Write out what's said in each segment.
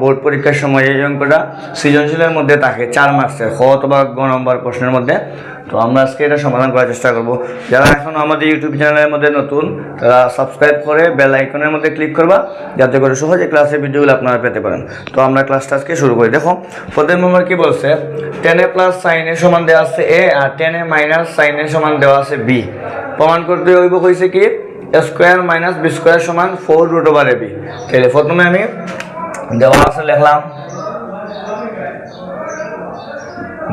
Board পরীক্ষার সময় এই অঙ্কটা সৃজনশীলের মধ্যে থাকে চার মার্কসের খ অথবা গ নম্বর প্রশ্নের মধ্যে। তো আমরা আজকে এটা সমাধান করার চেষ্টা করব। যারা এখন আমাদের ইউটিউব চ্যানেলের মধ্যে নতুন, তারা সাবস্ক্রাইব করে বেল আইকনের মধ্যে ক্লিক করবা, যাতে করে সহজে ক্লাসের ভিডিওগুলো আপনারা পেতে পারেন। তো আমরা ক্লাসটা আজকে শুরু করি। দেখো, প্রথম নম্বর কি বলছে? টেনে প্লাস সাইনের সমান দেওয়া আছে এ আর টেনে মাইনাস সাইনের সমান দেওয়া আছে বি প্রমাণ করতে হইব কইছে কি? স্কোয়ার মাইনাস বি স্কোয়ার সমান four root over A B তাহলে প্রথমে আমি দেওয়া আছে লিখলাম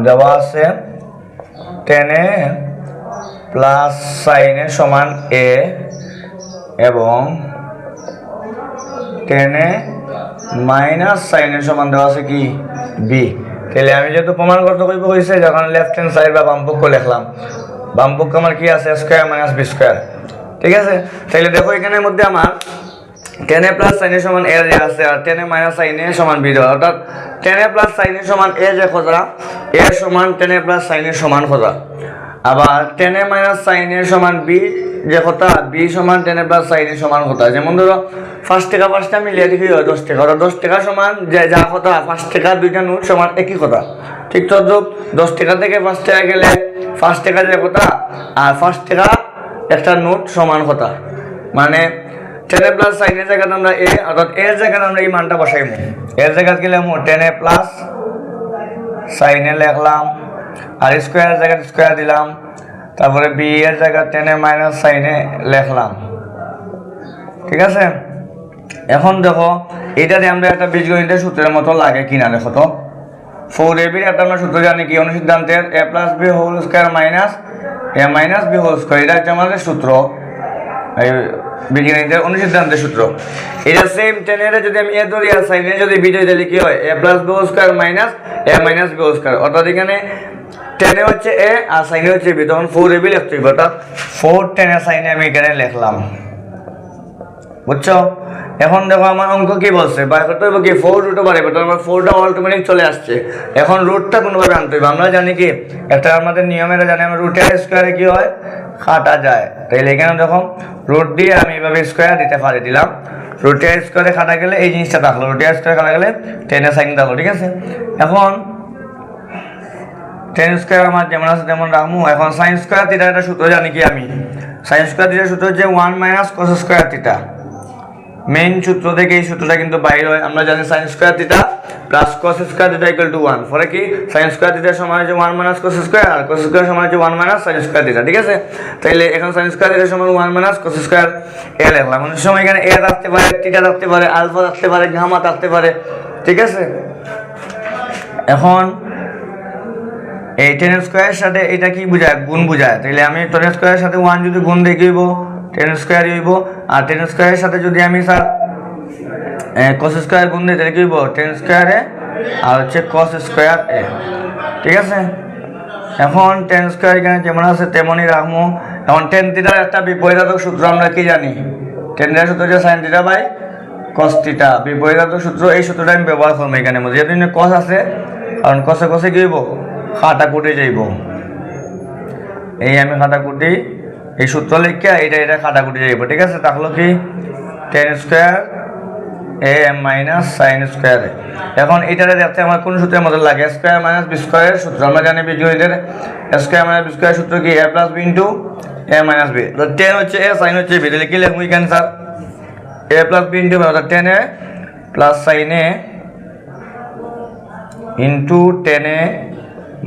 দেওয়া আছে টেনে প্লাস সাইনে সমান এ এবং টেনে মাইনাস সাইনের সমান দেওয়া আছে কি বি তাহলে আমি যেহেতু প্রমাণ করতে কইব হয়েছে যখন লেফট হ্যান্ড সাইড বা বামপক্ষ লিখলাম বামপক্ষ আমার কি আছে স্কোয়ার মাইনাস বি স্কোয়ার ঠিক আছে তাহলে দেখো এখানের মধ্যে আমার টেনে প্লাস সাইনের সমান এ যে আছে আর টেনে মাইনাস সাইনে সমান বি দেওয়া। অর্থাৎ টেনে প্লাস সাইনের সমান এ যে খোঁজা এ সমান টেনে প্লাস সাইনের সমান খোঁজা। আবার টেনে মাইনাস সাইনের সমান বি যে কথা বি সমান টেনে প্লাস সাইনের সমান কথা যেমন ধরো পাঁচ টাকা পাঁচটা মিলিয়ে দেখি হয় দশ টাকা। অর্থাৎ দশ টাকা সমান যে যা কথা পাঁচ টাকা দুইটা নোট সমান একই কথা ঠিক তো দশ টাকা থেকে পাঁচ টাকা গেলে পাঁচ টাকা যে কথা আর পাঁচ টাকা একটা নোট সমান কথা মানে টেনে প্লাস সাইনের জায়গাতে আমরা এ অর্থাৎ এর জায়গাতে আমরা এই মানটা বসাইমু। এর জায়গাতে গেলে টেনে প্লাস সাইনে লিখলাম, আর স্কোয়ার জায়গায় স্কোয়ার দিলাম, তারপরে বি এর জায়গায় টেনে মাইনাস সাইনে লিখলাম। ঠিক আছে? এখন দেখো এটাতে আমরা একটা বীজগণিতের সূত্রের মতো লাগে কিনা দেখো তো। ফোর এ বির একটা আমরা সূত্র জানি কি, অনুসিদ্ধান্তের A plus B whole square minus A minus B whole square এটা হচ্ছে আমাদের সূত্র। বীজগণিতের অনুসিদ্ধান্তের সূত্র। এটা সেম টেনের যদি আমি এ ধরি আর সাইনে যদি বি ধরি, তাহলে কি হয়? A plus B square minus A minus B square অর্থাৎ এখানে টেনে হচ্ছে এ আর সাইনে হচ্ছে বি তখন ফোর এ বি লিখতে হবে অর্থাৎ ফোর টেনে সাইনে আমি এখানে লিখলাম। বুঝছ? এখন দেখো আমার অঙ্ক কি বলছে? বা করতে হবে কি? ফোর রুটও পারে বাট আমার ফোরটা অটোমেটিক চলে আসছে। এখন রুটটা কোনোভাবে আনতে হবে। আমরা জানি কি? একটা আমাদের নিয়মেরা জানি আমরা রুটের স্কোয়ারে কি হয়? কাটা যায়। তাইলে এখানে দেখো রুট দিয়ে আমি এভাবে স্কোয়ার দিতে পারি দিলাম রুটের স্কোয়ারে কাটা গেলে এই জিনিসটা থাকল। রুটের স্কোয়ারে কাটা গেলে টেনে সাইন থাকল, ঠিক আছে? এখন টেন স্কোয়ার আমার যেমন আছে তেমন রাখব। এখন সাইন স্কোয়ার থিটা একটা সূত্র জানি কি আমি? সাইন স্কোয়ার থিটার সূত্র হচ্ছে one minus cos square theta main সূত্র থেকে এই সূত্রটা কিন্তু বাইরে হয়। আমরা জানি sine square theta plus cos square theta equal to one ফলে কি? সাইন স্কোয়ার থিটার সমান হচ্ছে ওয়ান মাইনাস কস স্কোয়ার আর কস স্কোয়ার সমান হচ্ছে one minus sine square theta ঠিক আছে? তাইলে এখন সাইন স্কোয়ার থিটার সমান ওয়ান মাইনাস কস স্কোয়ার এ লিখলাম। অনেক সময় এখানে এ থাকতে পারে থিটা থাকতে পারে আলফা থাকতে পারে গামা থাকতে পারে, ঠিক আছে? এখন এই টেন স্কোয়ারের সাথে এটা কি বোঝায়? গুণ বোঝায়। তাহলে আমি টেন স্কোয়ারের সাথে ওয়ান যদি গুণ হইব টেন স্কোয়ার হইব, আর টেন স্কোয়ারের সাথে যদি আমি স্যার কস স্কোয়ার গুণ দিই তাহলে কি টেন স্কোয়ারে আর হচ্ছে কস স্কোয়ার এ। ঠিক আছে? এখন টেন স্কোয়ার এখানে যেমন আছে, তেমনই রাখব। এখন টেন থিটার একটা বিপরীতাত্মক সূত্র আমরা কি জানি? টেন থিটার সূত্র হচ্ছে sine theta by cos theta বিপরীতাত্মক সূত্র, এই সূত্রটা আমি ব্যবহার করব এখানে। মধ্যে যেহেতু কস আছে, কারণ কষে কষে কি হইব? খাটা কুটে যাইব। এই আমি খাটা কুটি, এই সূত্র লিখে এটা এটা খাটা কুটে যাইব। ঠিক আছে? তাহলে কি? Tan square A M minus sine square এখন এটারে দেখতে আমার কোন সূত্রের মধ্যে লাগে? স্কোয়ার মাইনাস বি স্কোয়ারের সূত্র। আমরা জানি বীজগণিতের স্কোয়ার মাইনাস বি স্কোয়ার সূত্র কি? A plus B into A minus B তো টেন হচ্ছে এ সাইন হচ্ছে বি তাহলে কি লিখব এখানে, sir? A plus B into অর্থাৎ tan A plus sine A into টেনে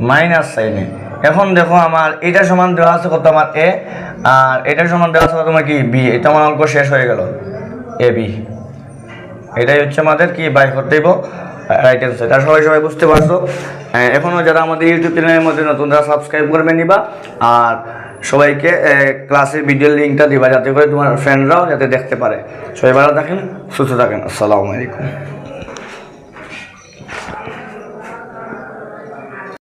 মাইনাস সাইনে এখন দেখো আমার এটা সমান দেওয়া আছে কত আমার এ আর এটার সমান দেওয়া আছে তোমার কি? বি এটা আমার অঙ্ক শেষ হয়ে গেল। এ বি এটাই হচ্ছে আমাদের কি বাই করতে দেবো রাইট অ্যান্সার সাইড সবাই সবাই বুঝতে পারছ? এখনও যারা আমাদের ইউটিউব চ্যানেলের মধ্যে নতুন, তারা সাবস্ক্রাইব করবে নিবা। আর সবাইকে ক্লাসের ভিডিওর লিঙ্কটা দিবা যাতে করে তোমার ফ্রেন্ডরাও যাতে দেখতে পারে। সবাই ভালো থাকেন, সুস্থ থাকেন। আসসালামু আলাইকুম।